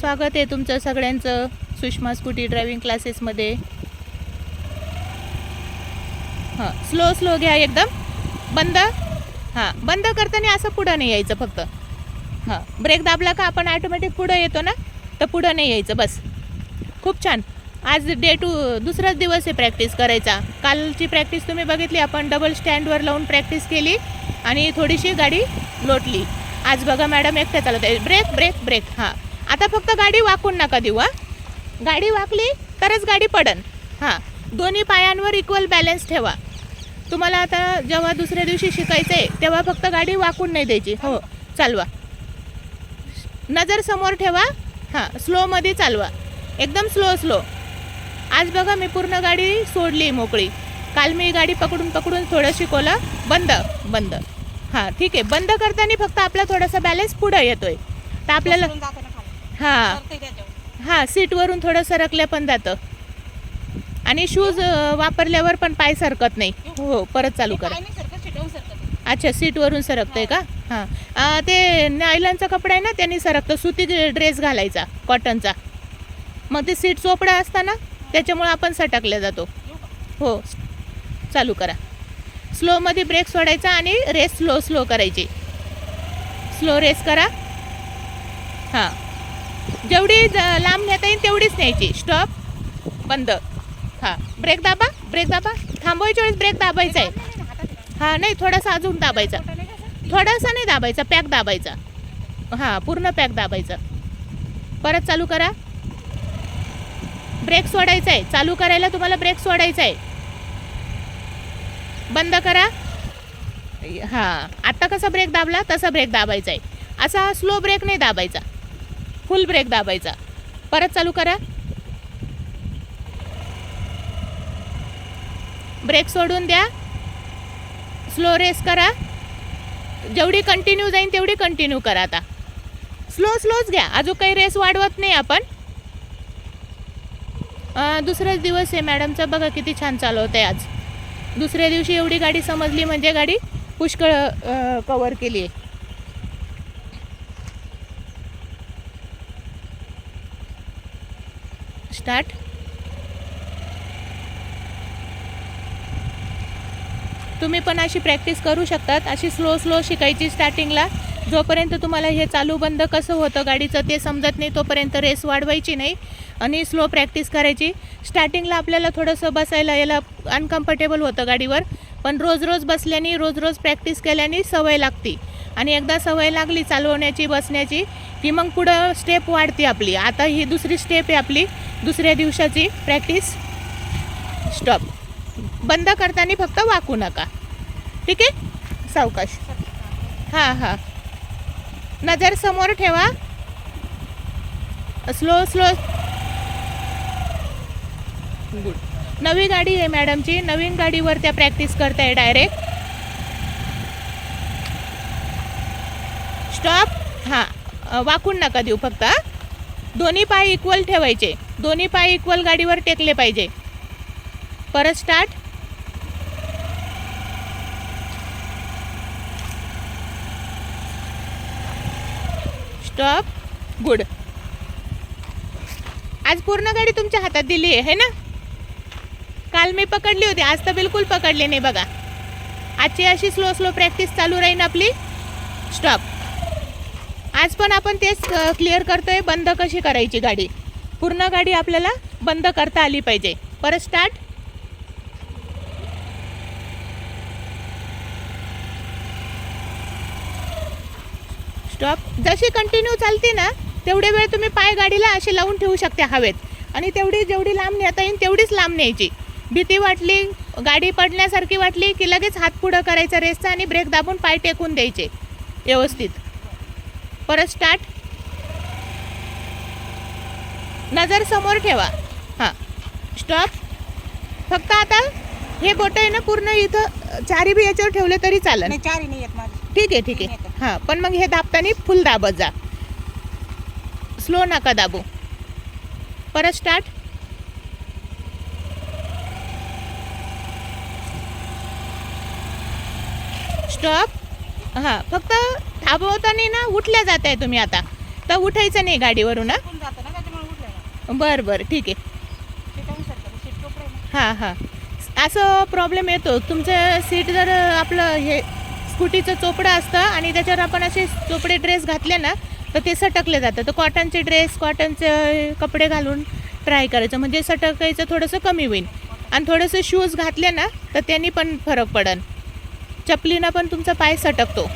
स्वागत आहे तुमचं सगळ्यांचं सुषमा स्कूटी ड्रायव्हिंग क्लासेसमध्ये. हां स्लो स्लो घ्या एकदम. बंद. हां बंद करताना असं पुढं नाही यायचं फक्त. हां ब्रेक दाबला का आपण ॲटोमॅटिक पुढं येतो ना? तर पुढं नाही यायचं बस. खूप छान. आज डे टू दुसराच दिवस आहे प्रॅक्टिस करायचा. कालची प्रॅक्टिस तुम्ही बघितली आपण डबल स्टँडवर लावून प्रॅक्टिस केली आणि थोडीशी गाडी लोटली. आज बघा मॅडम एकट्या चालत आहे. ब्रेक ब्रेक ब्रेक हां. आता फक्त गाडी वाकून नका देऊ हां. गाडी वाकली तरच गाडी पडन. हां. दोन्ही पायांवर इक्वल बॅलन्स ठेवा. तुम्हाला आता जेव्हा दुसऱ्या दिवशी शिकायचं आहे तेव्हा फक्त गाडी वाकून नाही द्यायची. हो चालवा. नजर समोर ठेवा. हां स्लोमध्ये चालवा. एकदम स्लो स्लो आज बघा मी पूर्ण गाडी सोडली मोकळी. काल मी गाडी पकडून पकडून थोडं शिकवलं. बंद बंद. हां ठीक आहे. बंद करताना फक्त आपला थोडासा बॅलन्स पुढं येतोय. तर आपल्याला हां. त्याच्यावर. हां सीटवरून थोडं सरकल्या पण जातं. आणि शूज वापरल्यावर पण पाय सरकत नाही. हो परत चालू करा. पाय नाही सरकत, शिटवून सरकत. अच्छा सीटवरून सरकतंय का? हां. अं, ते नायलनचा कपडा आहे ना त्यांनी सरकतं. सुती ड्रेस घालायचा कॉटनचा. मग ते सीट चोपडा असताना त्याच्यामुळे आपण सटकल्या जातो. येऊ का? हो. चालू करा. स्लोमध्ये ब्रेक सोडायचा आणि रेस स्लो स्लो करायची. स्लो रेस करा. हां. जेवढी ज- लांब नेता येईल तेवढीच न्यायची. स्टॉप बंद. हां. ब्रेक दाबा. ब्रेक दाबा. थांबवायच्या वेळेस ब्रेक दाबायचा आहे हां नाही थोडासा अजून दाबायचा. थोडासा नाही दाबायचा. पॅक दाबायचा. हां पूर्ण पॅक दाबायचा. परत चालू करा. ब्रेक सोडायचा आहे चालू करायला तुम्हाला ब्रेक सोडायचा आहे बंद करा. हां. आत्ता कसा ब्रेक दाबला? तसा ब्रेक दाबायचा आहे असा स्लो ब्रेक नाही दाबायचा. फुल ब्रेक दाबायचा. परत चालू करा. ब्रेक सोडून द्या. स्लो रेस करा. जेवढी कंटिन्यू जाईन तेवढी कंटिन्यू करा आता. स्लो स्लोच घ्या. अजून काही रेस वाढवत नाही आपण. दुसराच दिवस आहे मॅडमचा. बघा किती छान चालवत आहे आज. दुसऱ्या दिवशी एवढी गाडी समजली म्हणजे गाडी पुष्कळ कवर केली आहे स्टार्ट तुम्ही पण अशी प्रॅक्टिस करू शकतात. अशी स्लो स्लो शिकायची स्टार्टिंगला जोपर्यंत तुम्हाला हे चालू बंद कसं होतं गाडीचं ते समजत नाही तोपर्यंत रेस वाढवायची नाही आणि स्लो प्रॅक्टिस करायची. स्टार्टिंगला आपल्याला थोडंसं बसायला याला अनकम्फर्टेबल होतं गाडीवर. पण रोज रोज बसल्याने रोज रोज प्रॅक्टिस केल्याने सवय लागते. आणि एकदा सवय लागली चालवण्याची बसण्याची की मग पुढं स्टेप वाढते आपली. आता ही दुसरी स्टेप आहे आपली. दुसऱ्या दिवसाची प्रॅक्टिस स्टॉप बंद करताना फक्त वाकू नका. ठीक आहे? सावकाश. हां हां. नजर समोर ठेवा. स्लो स्लो गुड नवी गाडी आहे मॅडमची. नवीन गाडीवर त्या प्रॅक्टिस करताय डायरेक्ट स्टॉप हां वाकून नका देऊ फक्त दोन्ही पाय इक्वल ठेवायचे. दोन्ही पाय इक्वल गाडीवर टेकले पाहिजे. परत स्टार्ट स्टॉप गुड आज पूर्ण गाडी तुमच्या हातात दिली आहे है ना? काल मी पकडली होती आज तर बिलकुल पकडली नाही बघा. आजची अशी स्लो स्लो प्रॅक्टिस चालू राहीन आपली. स्टॉप आज पण आपण तेच क्लिअर करतोय बंद कशी करायची गाडी? पूर्ण गाडी आपल्याला बंद करता आली पाहिजे. परत स्टार्ट स्टॉप जशी कंटिन्यू चालते ना तेवढे वेळ तुम्ही पाय गाडीला असे लावून ठेवू शकता हवेत. आणि तेवढी जेवढी लांब नेता येईल तेवढीच लांब न्यायची. भीती वाटली गाडी पडण्यासारखी वाटली की लगेच हात पुढं करायचा रेसचा आणि ब्रेक दाबून पाय टेकून द्यायचे. व्यवस्थित. परत स्टार्ट नजर समोर ठेवा. हां. स्टॉप फक्त आता हे बोट आहे ना पूर्ण इथं चारी बी याच्यावर ठेवले तरी चालेल. नाही चारही नाही येत माझी. ठीक आहे ठीक आहे. हां पण मग हे दाबताना फुल दाबत जा. स्लो नका दाबू. परत स्टार्ट स्टॉप हां फक्त थांबवताना ना उठल्या जात आहे तुम्ही आता. फक्त उठायचं नाही गाडीवरून हा? बरं बरं ठीक आहे. हां हां. असं प्रॉब्लेम येतो. तुमचं सीट जर आपलं हे स्कूटीचं चोपडं असतं आणि त्याच्यावर आपण असे चोपडे ड्रेस घातले ना तर ते सटकले जातं. तर कॉटनचे ड्रेस कॉटनचे कपडे घालून ट्राय करायचं. म्हणजे सटकायचं थोडंसं कमी होईल. आणि थोडंसं शूज घातले ना तर त्यांनी पण फरक पडन. चपलीनं पण तुमचा पाय सटकतो.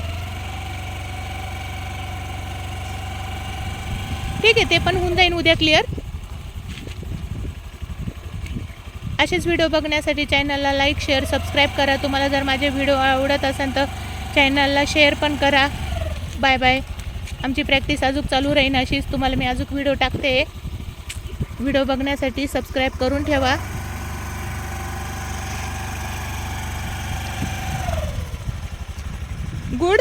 ठीक आहे ते पण होऊन जाईन उद्या क्लिअर असेच व्हिडिओ बघण्यासाठी चॅनलला लाईक शेअर सबस्क्राईब करा. तुम्हाला जर माझे व्हिडिओ आवडत असेल तर चॅनलला शेअर पण करा. बाय बाय आमची प्रॅक्टिस अजून चालू राहीन अशीच. तुम्हाला मी अजून व्हिडिओ टाकते. व्हिडिओ बघण्यासाठी सबस्क्राईब करून ठेवा. गुड